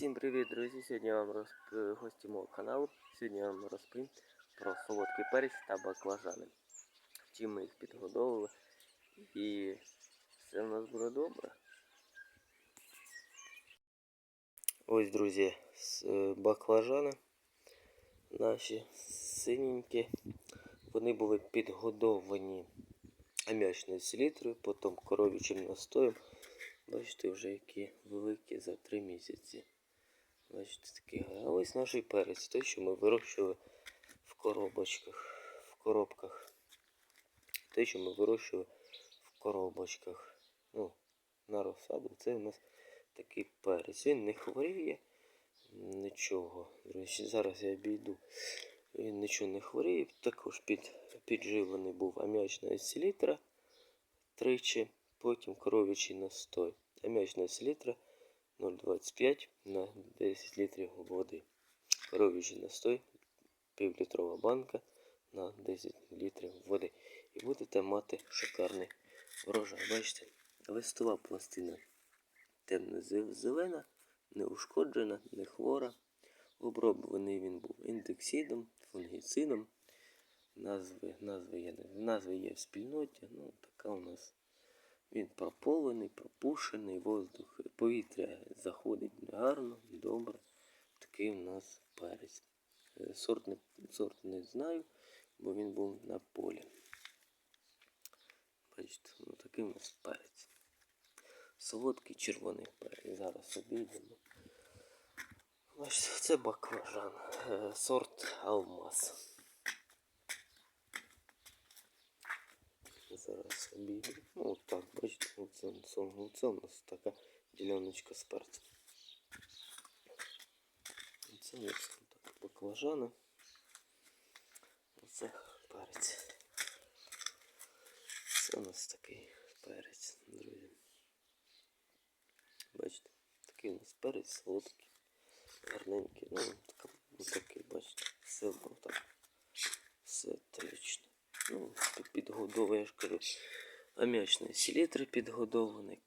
Всім привіт, друзі! Сьогодні я вам розп... гості мого каналу. Сьогодні я вам розповім про солодкий перець та баклажани. Чим ми їх підгодовували. І все в нас буде добре. Ось, друзі, е, баклажани наші синенькі. Вони були підгодовані ам'ячною селітрою, потім коров'ячим настоєм. Бачите, вже які великі за три місяці. Бачите, такі. А ось наш перець, той, що ми вирощували в коробочках, в коробках. Той, що ми вирощували в коробочках. Ну, на розсаду. Це у нас такий перець. Він не хворіє нічого. Друзі, зараз я обійду. Він нічого не хворіє. Також під, підживлений був ам'ячна селітра тричі, потім коров'ячий настой. Ам'ячна селітра 0,25 на 10 літрів води. Коров'ячий настой півлітрова банка на 10 літрів води. І будете мати шикарний врожай. Бачите, листова пластина темно-зелена, не ушкоджена, не хвора. Оброблений він був індексидом, фунгіцидом. Назви, назви, є, назви є в спільноті. Ну, така у нас. Він прополений, пропушений, воздух, повітря заходить гарно, добре. Такий у нас перець. Е, Сорт не, сорт не знаю, бо він був на полі. Бачите, ну такий у нас перець. Солодкий червоний перець. Зараз обійдемо. Бачите, це баклажан. Е, Сорт алмаз. Зараз обійду. Ну от так, бачите, оце, оце, у нас така діляночка з перцем. Це у нас так баклажани. Оце перець. Це у нас такий перець, друзі. Бачите, такий у нас перець солодкий, гарненький. Ну, такий, бачите, було так. Все отлично. Ну, кажу, ам'ячної селітри підгодований,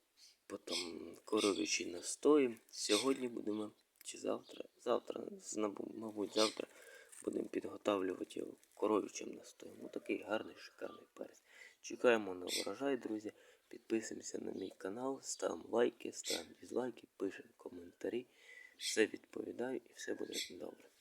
потім коров'ячий настої. Сьогодні будемо, чи завтра, завтра, мабуть, завтра будемо підготавлювати його коров'ячим настоєм. Ну такий гарний, шикарний перець. Чекаємо на урожай, друзі. Підписуємося на мій канал, ставимо лайки, ставимо дізлайки, пишемо коментарі. Все відповідаю і все буде добре.